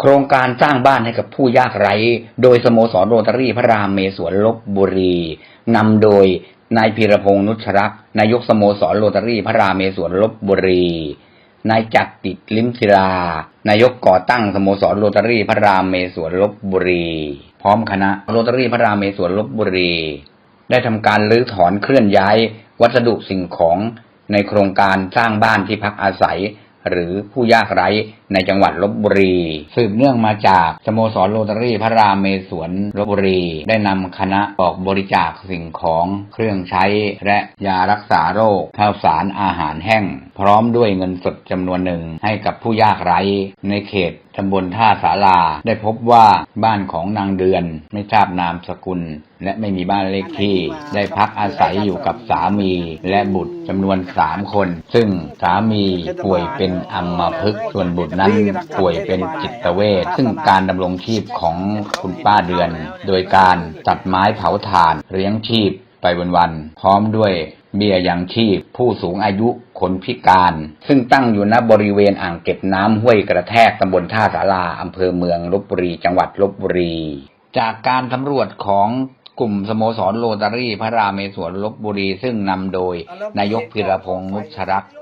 โครงการสร้างบ้านให้กับผู้ยากไร้ โดยสโมสรโรตารี่พระรามเมศวนลบบุรีนำโดยนายพีรพงษ์นุชรักษ์นายกสโมสรโรตารี่พระรามเมศวนลบบุรีนายจักติดลิมศิลานายกก่อตั้งสโมสรโรตารี่พระรามเมศวนลบบุรี พร้อมคณะโรตารี่พระรามเมศวนลบบุรี ได้ทำการรื้อถอนเคลื่อนย้าย วัสดุสิ่งของในโครงการสร้างบ้านที่พักอาศัย หรือผู้ยากไร้ในจังหวัดลบบุรี สืบเนื่องมาจากสโมสรโรตารี่พระรามเมศวนลบบุรี ได้นำคณะออกบริจาคสิ่งของเครื่องใช้ และยารักษาโรคข้าวสารอาหารแห้ง พร้อมด้วยเงินสดจำนวนหนึ่งให้กับผู้ยากไร้ในเขตตำบลท่าสาราได้พบว่าบ้านของนางเดือนไม่ทราบนามสกุล และไม่มีบ้านเลขที่ ได้พักอาศัยอยู่กับสามีและบุตรจำนวนสามคน ซึ่งสามีป่วยเป็นอัมพฤกษ์ส่วนบุตรนั้นป่วยเป็นจิตเวชซึ่งการดำรงชีพของคุณป้าเดือน โดยการตัดไม้เผาถ่านเลี้ยงชีพไปวันๆพร้อมด้วย เบี้ยยังชีพ ผู้สูงอายุคนพิการ ซึ่งตั้งอยู่ณบริเวณอ่างเก็บน้ำห้วยกระแทกตำบลท่าสาราอำเภอเมืองลบบุรี จังหวัดลบบุรี จากการสำรวจของกลุ่มสโมสรโรตารี่พระรามเมศวรลบบุรี ซึ่งนำโดยนายกพิรพงษ์นุชรักษ์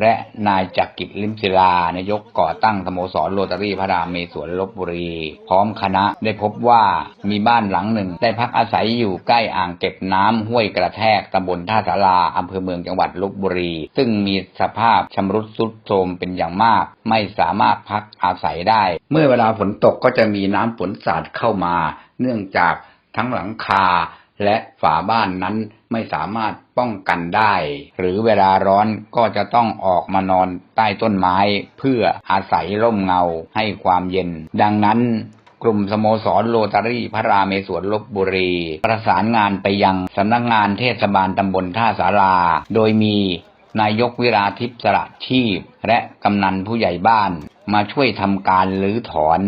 และนายจักรกิจลิมศิลานายกก่อตั้งสโมสรโรตารี่พระรามเมศวรลบบุรี พร้อมคณะได้พบว่ามีบ้านหลังหนึ่ง ได้พักอาศัยอยู่ใกล้อ่างเก็บน้ำห้วยกระแทกตำบลท่าสาราอำเภอเมืองจังหวัดลบบุรี ซึ่งมีสภาพชำรุดทรุดโทรมเป็นอย่างมาก ไม่สามารถพักอาศัยได้ เมื่อเวลาฝนตกก็จะมีน้ำฝนสาดเข้ามา เนื่องจากทั้งหลังคา และฝาบ้านนั้นไม่สามารถป้องกันได้ หรือเวลาร้อนก็จะต้องออกมานอนใต้ต้นไม้ เพื่ออาศัยร่มเงาให้ความเย็น ดังนั้นกลุ่มสโมสรโรตารี่พระรามเมศวรลบบุรี ประสานงานไปยังสำนักงานเทศบาลตำบลท่าสารา โดยมีนายกวิราทิพย์สระชีพ และกำนันผู้ใหญ่บ้านมาช่วยทำการรื้อถอน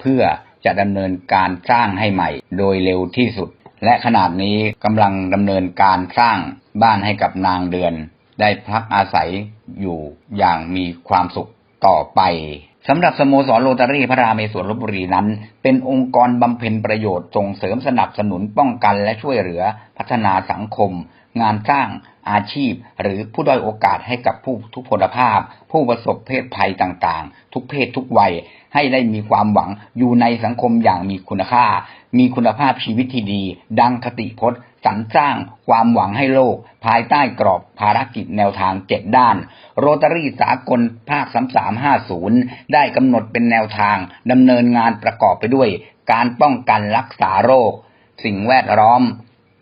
เพื่อจะดำเนินการสร้างให้ใหม่โดยเร็วที่สุด และขนาดนี้กำลังดำเนินการสร้างบ้านให้กับนางเดือน ได้พักอาศัยอยู่อย่างมีความสุขต่อไปสำหรับสโมสรโรตารี่พระรามเมศวรลบบุรีนั้น เป็นองค์กรบำเพ็ญประโยชน์ส่งเสริมสนับสนุนป้องกันและช่วยเหลือพัฒนาสังคมงานสร้างอาชีพ หรือผู้ด้อยโอกาสให้กับผู้ทุพพลภาพ ผู้ประสบเพศภัยต่างๆ ทุกเพศทุกวัยให้ได้มีความหวังอยู่ในสังคมอย่างมีคุณค่า มีคุณภาพชีวิตที่ดี ดังคติพจน์สรรสร้างความหวังให้โลก ภายใต้กรอบภารกิจแนวทางเจ็ดด้าน โรตารี่สากลภาค 3350 ได้กำหนดเป็นแนวทางดำเนินงานประกอบไปด้วย การป้องกันรักษาโรค สิ่งแวดล้อม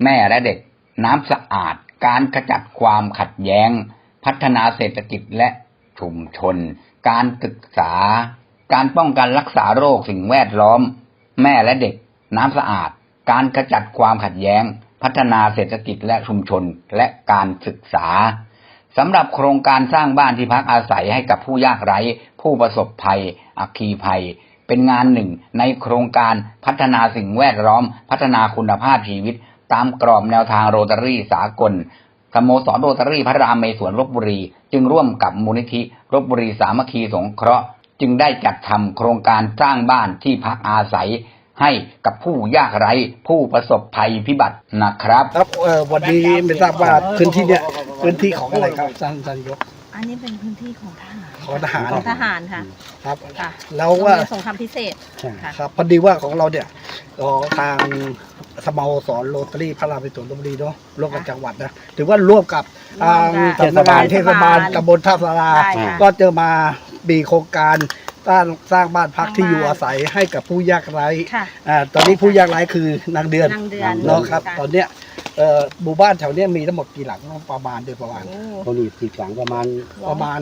แม่และเด็ก น้ำสะอาด การขจัดความขัดแย้ง พัฒนาเศรษฐกิจและชุมชน การศึกษา การป้องกันรักษาโรคสิ่งแวดล้อม แม่และเด็ก น้ำสะอาด การขจัดความขัดแย้ง พัฒนาเศรษฐกิจและชุมชนและการศึกษาสำหรับโครงการสร้างบ้านที่พักอาศัยให้กับผู้ยากไร้ ผู้ประสบภัย อัคคีภัย เป็นงานหนึ่งในโครงการพัฒนาสิ่งแวดล้อม พัฒนาคุณภาพชีวิต ตามกรอบแนวทางโรตารี่สากลสโมสรโรตารี่พระรามเมศวรลบบุรี จึงร่วมกับมูลนิธิลบบุรีสามัคคีสงเคราะห์ จึงได้จัดทำโครงการสร้างบ้านที่พักอาศัย ให้กับผู้ยากไร้ผู้ประสบภัยพิบัตินะครับ ครับเออวันนี้ไม่ทราบว่าพื้นที่เนี่ยพื้นที่ของอะไรครับท่านท่านยก อันนี้เป็นพื้นที่ของทหารของทหาร ของทหารค่ะครับ ค่ะแล้วว่า โรงเรียนสงครามพิเศษ ค่ะ ครับพอดีว่าของเราเนี่ยของทางสโมสรโรตารี่พระรามไปสวนลพบุรีเนาะร่วมกับจังหวัดนะถือว่าร่วมกับทางร่วมกับสำนักงานเทศบาลเทศบาลตำบลท่าสาราใช่ค่ะ ก็จะมามีโครงการสร้างสร้างบ้านพักสร้างที่อยู่บ้านอาศัยให้กับผู้ยากไร้ค่ะอ่าตอนนี้ผู้ยากไร้คือนางเดือนนางเดือนเนาะครับค่ะตอนเนี้ย เอ่อหมู่บ้านแถวเนี้ยมีทั้งหมดกี่หลังประมาณโดยประมาณ โอ้เขาหนีติดหลังประมาณประมาณ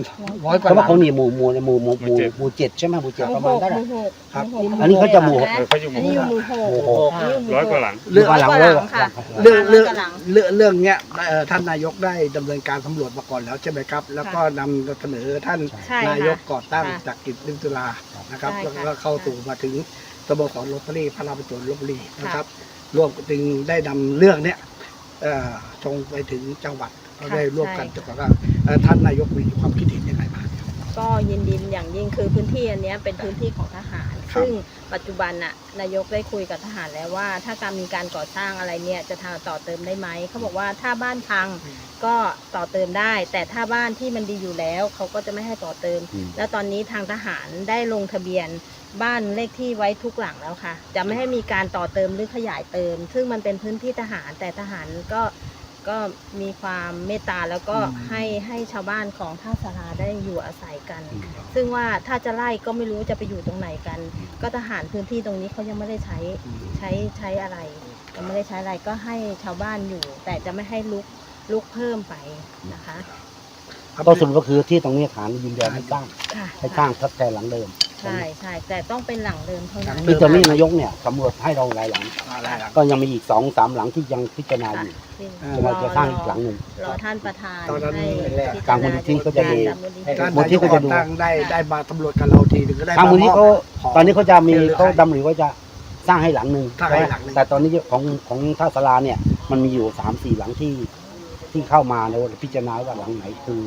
ร้อยกว่าเพราะหว่าลังเขาหนีหมู่หมู่หมู่หมู่หมู่หมู่เจ็ดใช่ไหมหมู่เจ็ดหปมู่ระหมาณกนั้นหมู่หกครับ หมู่หกอันนี้เขาจะหมู่หกนเขาอยู่หอันมู่นี้อยู่หมู่หกหมู่หกอันนี้อยู่หมู่ร้อยกว่าหลัง เรื่อง หลังร้ร้ออยยกว่าหลังค่ะ เรื่องเรื่องร้ยกว่าหลัง เรื่องเรื่องเนี้ยเอ่อท่านนายกได้ดำเนินการสำรวจมาก่อนแล้วใช่ไหมครับ แล้วก็นำเสนอท่านใช่นายกค่ะก่อตั้งค่ะจากกิจนิมตุลานะครับ ใช่แล้วค่ะก็เข้าสู่มาถึงสโมสรโรตารี่พระรามประจวนลบบุรีนะครับร่วมจึงได้นำเรื่องเนี้ยเอ่อ ชงไปถึงจังหวัดเราได้ร่วมกันจะบอกว่าเอ่อท่านนายกมีความคิดเห็นยังไงบ้างก็ยินดีอย่างยิ่งคือพื้นที่อันเนี้ยเป็นพื้นที่ของทหารครับซึ่ง ปัจจุบันน่ะนายกได้คุยกับทหารแล้วว่า ถ้าการมีการก่อสร้างอะไรเนี่ยจะทางต่อเติมได้ไหมเขาบอกว่าถ้าบ้านพังก็ต่อเติมได้ แต่ถ้าบ้านที่มันดีอยู่แล้วเขาก็จะไม่ให้ต่อเติมอืมแล้วตอนนี้ทางทหารได้ลงทะเบียนบ้านเลขที่ไว้ทุกหลังแล้วค่ะ จะไม่ให้มีการต่อเติมหรือขยายเติม ซึ่งมันเป็นพื้นที่ทหารแต่ทหารก็ ก็มีความเมตตาแล้วก็อืมให้ให้ชาวบ้านของท่าสาราได้อยู่อาศัยกัน ซึ่งว่าถ้าจะไล่ก็ไม่รู้จะไปอยู่ตรงไหนกัน ก็ทหารพื้นที่ตรงนี้เขายังไม่ได้ใช้ใช้ใช้อะไรยังไม่ได้ใช้อะไรก็ให้ชาวบ้านอยู่ แต่จะไม่ให้ลุกลุกเพิ่มไปนะคะก็สรุปก็คือที่ตรงนี้ฐานยินยอมให้สร้างค่ะ ให้สร้างทดแทนหลังเดิม ใช่ใช่แต่ต้องเป็นหลังเดิมเท่านั้นคือตอนนี้นายกเนี่ยสำรวจให้เราหลายหลังอะไรล่ะก็ยังมีอีกสองสามหลังที่ยังพิจารณาค่ะอยู่ที่อ่าจะมาจะสร้างอีกหลังหนึ่ง รอท่านประธานตอนนั้นให้แรก พิทางมูลนิธิก็จะดูตามมูลนิธิการมูลนายที่กก็ก่จะอดูตั้งได้ได้มาตำรวจกับเราทีหนึ่งก็ได้ทางมูลนิธิเขาของตอนนี้เขาจะมีเรือเขาดำริว่าจะสร้างให้หลังหนึ่งสร้างให้หลังหนึ่ง แต่ตอนนี้ของของท่าสลาเนี่ยมันมีอยู่สามสี่หลังที่ที่เข้ามาแล้วพิจารณาว่าหลังไหนคือ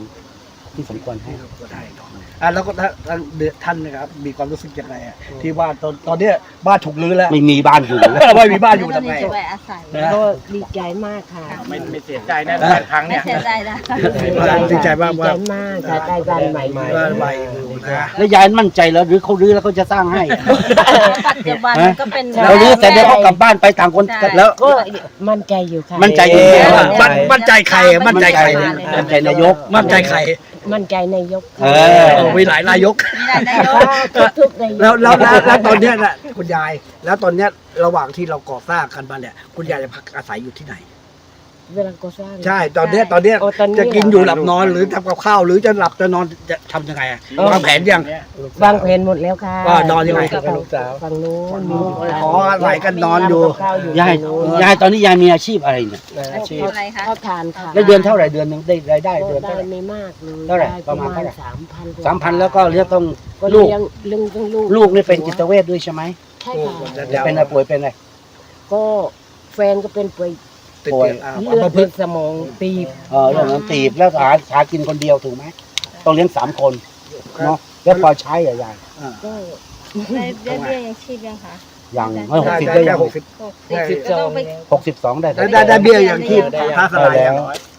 ที่สมควรให้ก็ได้เนอะอะแล้วก็ท่านท่านท่านนะครับ มีความรู้สึกยังไงอะที่ว่าตอนตอนเนี้ยบ้านถูกรื้อแล้ว ไม่มีบ้านอยู่ไม่มีบ้านอยู่ทำไงจะไปอาศัยนะ ก็ดีใจมากค่ะไม่ไม่เสียใจนะหลายครั้งไม่เนี่ยเสียใจนะดีใจมากดีว่าใจมากค่ะได้บ้านใหม่บ้านใหม่อยู่นะแล้วยายมั่นใจแล้วหรือเขารื้อแล้วเขาจะสร้างให้ ปัจจุบันมันก็เป็น เรารื้อแต่เดี๋ยวเขากลับบ้านไปต่างคนใช่ แล้ว ก็มั่นใจอยู่ค่ะมั่นใจอยู่ เอ๊ะแล้วมั่นมั่นใจใครอะมั่นใจใครเนี่ยมั่นใจนายก มั่นใจใครมั่นใจนายกเอโอ้อมีหลายนายก มีหลายนายก ทุกๆนายกแล้วแล้วแล้วแล้วตอนเนี้ยน่ะคุณยาย แล้วตอนเนี้ยระหว่างที่เราก่อสร้างกันมาเนี่ย คุณยายจะพักอาศัยอยู่ที่ไหน เวลาก่อสร้าง ใช่ตอนเนี้ยตอนเนี้ยโอ้ตอนนี้ จะกินอยู่หลับนอนหรือทำกับข้าวหรือจะหลับจะนอนจะทำยังไงอะวางแผนยัง วางแผนหมดแล้วค่ะว่านอนยังไงกับฝั่งนู้นมีอ๋ออาศัยกันนอนอยู่ทำกับข้าวอยู่ยายฝั่งนู้นยายตอนนี้ยายมีอาชีพอะไรเนี่ยอาชีพอะไรคะข้าวทานค่ะแล้วเดือนเท่าไหร่เดือนหนึงได้รายได้เดือนได้เท่าไหร่ ไม่มากเลยเท่าไหร่ได้ประมาณเท่าไหร่ สามพันสามพันแล้วก็เรียกต้องก็ลูกเลี้ยงเลี้ยงทั้งลูกลูกนี่เป็นจิตเวชด้วยใช่ไหมใช่ค่ะเดี๋ยวเป็นอะไรป่วยเป็นอะไรก็แฟนก็เป็นป่วยติด ป่วยเตียงอ่าเลือปดระพในฤติสมองตีบเออเรื่องนั้นตีบแล้วหาหากินคนเดียวถูกไหมต้องเลี้ยงสามคนเนาะแล้วพอใช้อะยายอ่าก็ได้ได้เบี้ยยังชีพยังคะยังไม่หกได้สิบได้ได้แค่ยังหกสิบ หกสิบสิบก็สอต้องงไปแล้วหกสิบสองได้ได้ได้ได้เบี้ยอย่างที่ท่าสลายยัง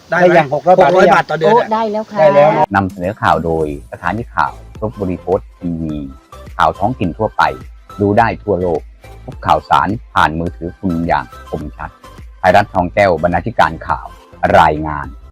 ได้ได้ไหมยังหกร้อยหบาทกร้อยได้ยังบาทต่อเดือนโอ้เนี่ยได้แล้วค่ะ ได้แล้วนำเสนอข่าวโดยสถานีข่าวลบบุรีโพสต์ทีวีข่าวท้องถิ่นทั่วไป ดูได้ทั่วโลกพบข่าวสารผ่านมือถือคุณอย่างคมชัด ไทยรัฐทองแก้วบรรณาธิการข่าวรายงาน